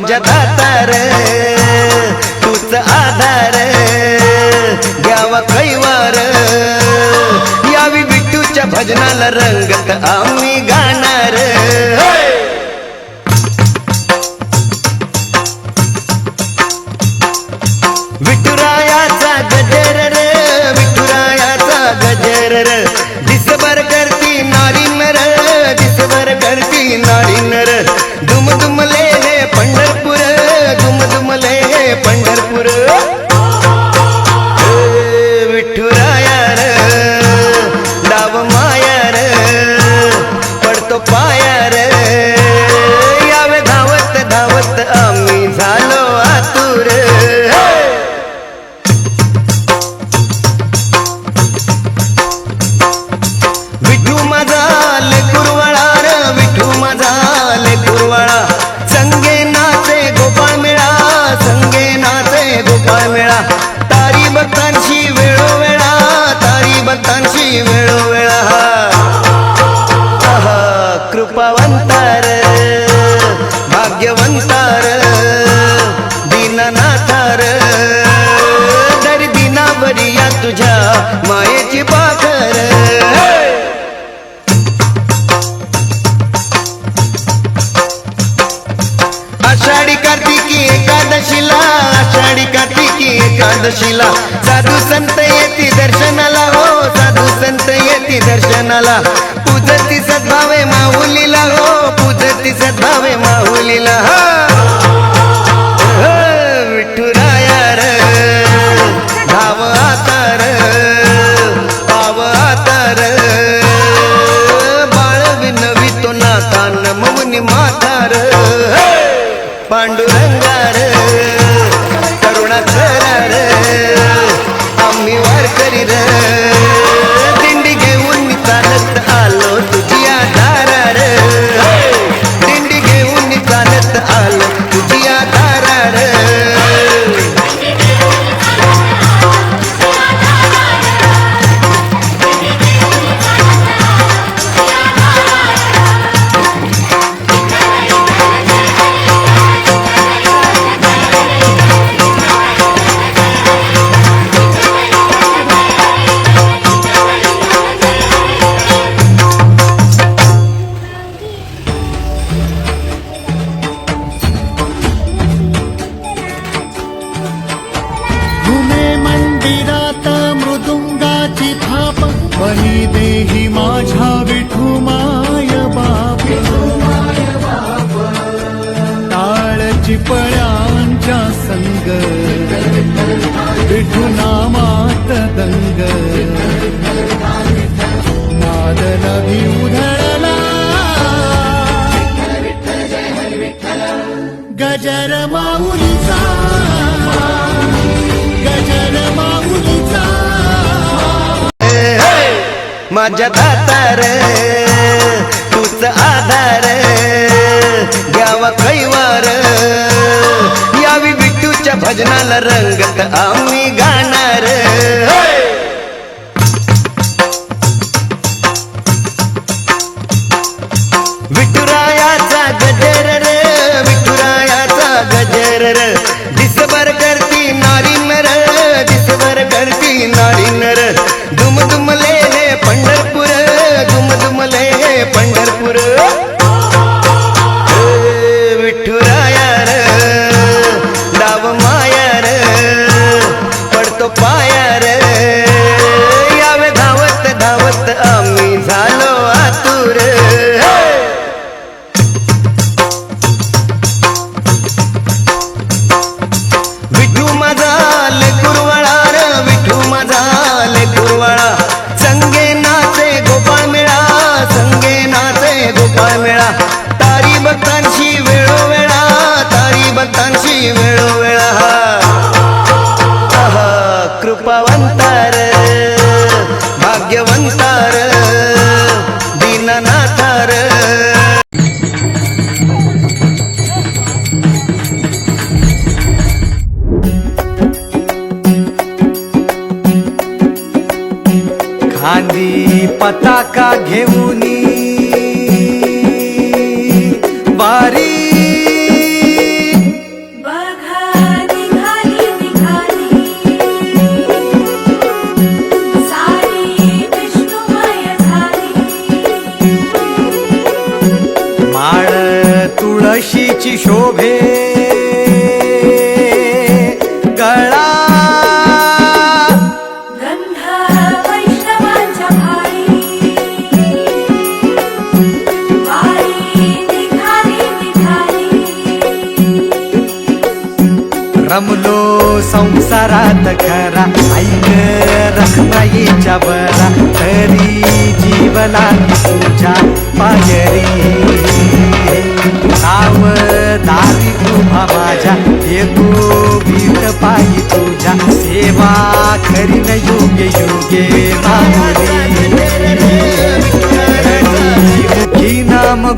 माझ्या दातार. की एकादशीला आषाढी कार्तिकी एकादशीला. साधू संत येते दर्शनाला हो साधू संत येते दर्शनाला. पूजती सद्भावे माऊलीला हो पूजती सद्भावे पळ्यांच्या संग. विठू नामात दंग. नाद उधळला गजर माऊलीचा. गजर माऊलीचा. माझ्या दातार तूच आधार. నల్ల రంగత ఆమె थर खांदी पताका घेऊनी बारी रमलो संसारात खरा. ऐक रखमाईच्या बरा. तरी जीवला तुझ्या पायरी. नाव दारी तुम्हा माझ्या. येतो बीत पायी तुझ्या. सेवा करीन योगे योगे मागरी नाम